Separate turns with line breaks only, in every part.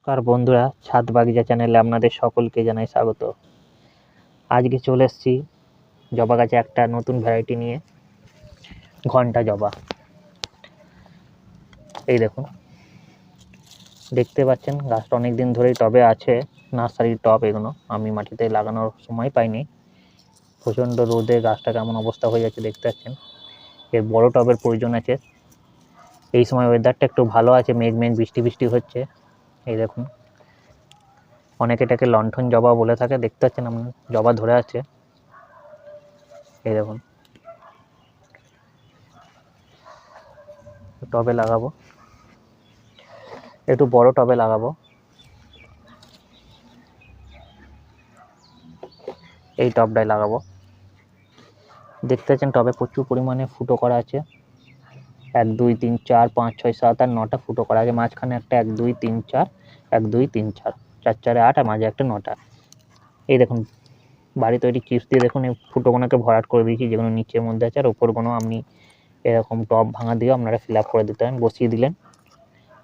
নমস্কার বন্ধুরা ছাদ বাগিচা চ্যানেলে আপনাদের সকলকে জানাই স্বাগত। আজকে চলে এসেছি জবা গাছে একটা নতুন ভ্যারাইটি নিয়ে, ঘণ্টা জবা। এই দেখুন, দেখতে পাচ্ছেন গাছটা অনেক দিন ধরেই টবে আছে, নার্সারির টব এগুলো, আমি মাটিতে লাগানোর সময় পাইনি। প্রচণ্ড রোদে গাছটা কেমন অবস্থা হয়ে যাচ্ছে দেখতে পাচ্ছেন। এর বড় টবের প্রয়োজন আছে। এই সময় ওয়েদারটা একটু ভালো আছে মেঘ মেঘ বৃষ্টি বৃষ্টি হচ্ছে। এই দেখুন। অনেকে এটাকে লণ্ঠন জবা বলে থাকে, দেখতে পাচ্ছেন আপনি জবা ধরে আছে। এই দেখুন। টবে লাগাবো। একটু বড় টবে লাগাবো। এই টবটায় লাগাবো। দেখতে পাচ্ছেন টবে প্রচুর পরিমাণে ফুটো করা আছে। এক, দুই, তিন, চার, পাঁচ, ছয়, সাত আর নটা ফুটো করা আছে। মাঝখানে একটা এক, দুই, তিন, চার, এক, দুই, তিন, চার চার, চারে, আট, আর মাঝে একটা নটা। এই দেখুন, বাড়ি তৈরি চিপস দিয়ে দেখুন, এই ফুটোগুলোকে ভরাট করে দিয়েছি, যেগুলো নিচের মধ্যে আছে, আর ওপরগুলো আপনি এরকম টপ ভাঙা দিয়ে আপনারা ফিল আপ করে দিতে পারেন। বসিয়ে দিলেন,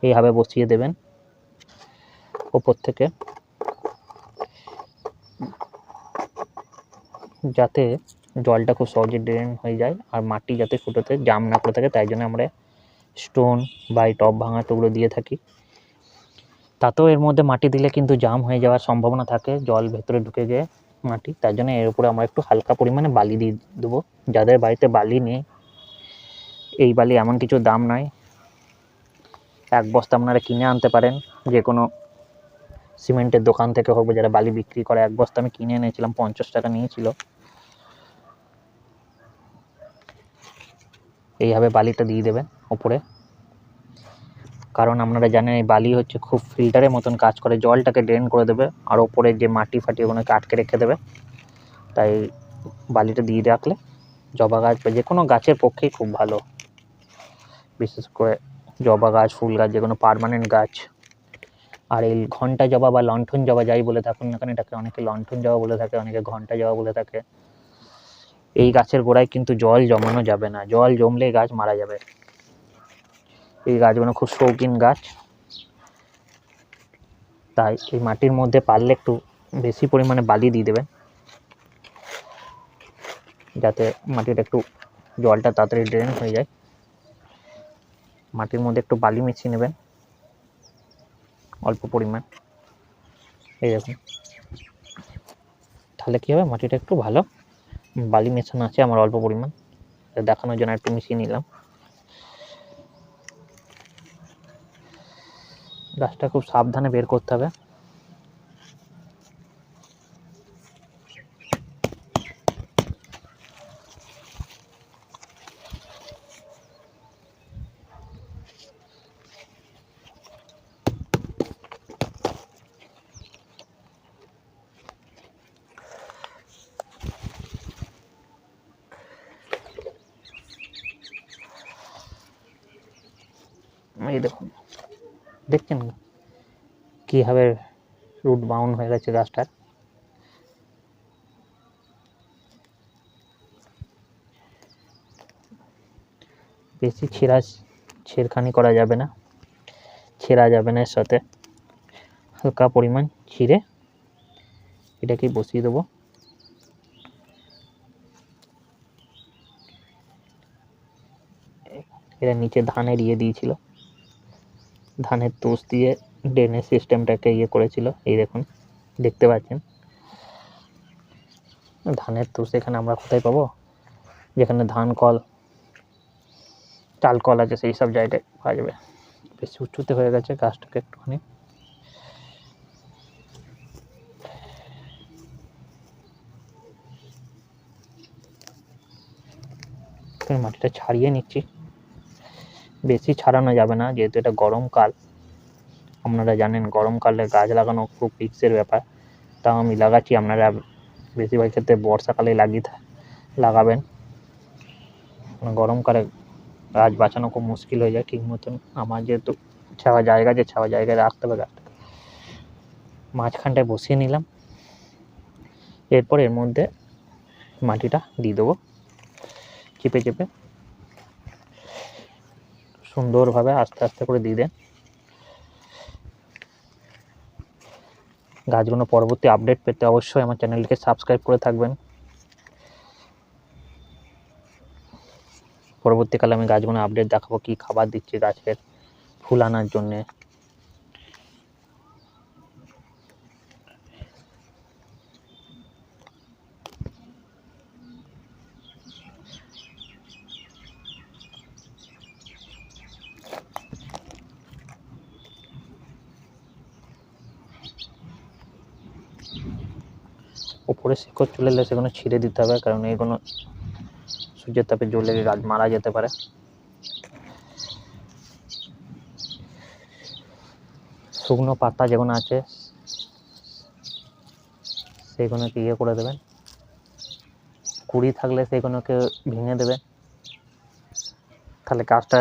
এইভাবে বসিয়ে দেবেন ওপর থেকে। যাতে জলটা খুব সহজে ড্রেন হয়ে যায় আর মাটি যাতে ফুটোতে জাম না করে থাকে, তাই জন্য আমরা স্টোন বা টব ভাঙা টুকরো দিয়ে থাকি। তাতেও এর মধ্যে মাটি দিলে কিন্তু জাম হয়ে যাওয়ার সম্ভাবনা থাকে, জল ভেতরে ঢুকে গিয়ে মাটি তার জন্য এর উপরে আমরা একটু হালকা পরিমাণে বালি দিয়ে দেবো। যাদের বাড়িতে বালি নেই, এই বালি এমন কিছু দাম নয়। এক বস্তা আপনারা কিনে আনতে পারেন, যে কোনো সিমেন্টের দোকান থেকে হোক যারা বালি বিক্রি করে, এক বস্তা আমি কিনে এনেছিলাম, পঞ্চাশ টাকা নিয়েছিল। এইভাবে বালিটা দিয়ে দেবেন ওপরে। কারণ আপনারা জানেন এই বালি হচ্ছে খুব ফিল্টারের মতন কাজ করে, জলটাকে ড্রেন করে দেবে আর ওপরে যে মাটি ফাটি ওগুলোকে আটকে রেখে দেবে। তাই বালিটা দিয়ে রাখলে জবা গাছ বা যে কোনো গাছের পক্ষেই খুব ভালো। বিশেষ করে জবা গাছ, ফুল গাছ যে কোনো পার্মানেন্ট গাছ। আর এই ঘণ্টা জবা বা লণ্ঠন জবা যাই বলে থাকুন না কেন, এটাকে অনেকে লণ্ঠন জবা বলে থাকে, অনেকে ঘণ্টা জবা বলে থাকে। এই গাছের গোড়ায় কিন্তু জল জমানো যাবে না। জল জমলে গাছ মারা যাবে। এই গাছগুলো খুব শৌখিন গাছ। তাই এই মাটির মধ্যে পারলে একটু বেশি পরিমাণে বালি দিয়ে দেবেন। যাতে মাটিটা একটু জলটা তাড়াতাড়ি ড্রেন হয়ে যায়। মাটির মধ্যে একটু বালি মিশিয়ে নেবেন। অল্প পরিমাণ। এই দেখুন। তাহলে কী হবে? মাটিটা একটু ভালো। বালি মেশানো আছে, আমার অল্প পরিমাণ। দেখানোর জন্য একটু মিশিয়ে নিলাম। গাছটা খুব সাবধানে বের করতে হবে। এই দেখুন। দেখছেন কীভাবে রুট বাউন্ড হয়ে গেছে গাছটার বেশি ছেঁড়া ছেড়খানি করা যাবে না। ছেঁড়া যাবে না এর সাথে। হালকা পরিমাণ ছিঁড়ে এটাকে বসিয়ে দেবো। এটা নিচে ধানের ইয়ে দিয়েছিল। ধানের তুষ দিয়ে ড্রেনেজ সিস্টেমটাকে ইয়ে করেছিল। এই দেখুন, দেখতে পাচ্ছেন? ধানের তুষ এখানে আমরা কোথায় পাবো? যেখানে ধান, কল চাল কল আছে, সেই সব জায়গায় পাওয়া যাবে। বেশি উঁচুতে হয়ে গেছে গাছটাকে একটুখানি। মাটিটা ছাড়িয়ে নিচ্ছি। বেশি ছাড়ানো যাবে না, যেহেতু এটা গরমকাল আপনারা জানেন গরমকালে গাছ লাগানো খুব রিক্সের ব্যাপার। তাও আমি লাগাচ্ছি, আপনারা বেশিরভাগ ক্ষেত্রে বর্ষাকালে লাগিয়ে লাগাবেন। গরমকালে গাছ বাঁচানো খুব মুশকিল হয়ে যায় ঠিক মতন আমার যেহেতু ছাওয়া জায়গা আছে, ছাওয়া জায়গায় রাখতে হবে গাছটা মাঝখানটায় বসিয়ে নিলাম। এরপর এর মধ্যে মাটিটা দিয়ে দেবো। চেপে চেপে সুন্দরভাবে আস্তে আস্তে করে দিয়ে দেন। গাছগুলো পরবর্তী আপডেট পেতে অবশ্যই আমার চ্যানেলটিকে সাবস্ক্রাইব করে থাকবেন। পরবর্তীকালে আমি গাছগুলো আপডেট দেখাবো, কী খাবার দিচ্ছি গাছের ফুল আনার জন্যে। উপরে শিকড় চলে এলে সেগুলো ছিঁড়ে দিতে হবে, কারণ এগুলো সূর্যের তাপে জ্বলে গাছ মারা যেতে পারে। শুকনো পাতা যেগুলো আছে সেগুলোকে ইয়ে করে দেবেন। কুড়ি থাকলে সেগুলোকে ভেঙে দেবে তাহলে গাছটা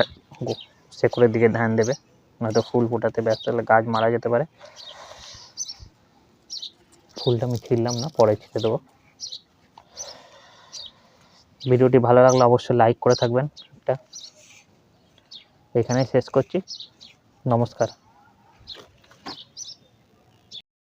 শেকড়ের দিকে ধ্যান দেবে, নয়তো ফুল ফোটাতে ব্যস্ত হলে গাছ মারা যেতে পারে। ফুলটা আমি ছিঁড়লাম না, পরে ছিঁড়ে দেবো। ভিডিওটি ভালো লাগলে অবশ্যই লাইক করে থাকবেন। একটা। এখানেই শেষ করছি। নমস্কার।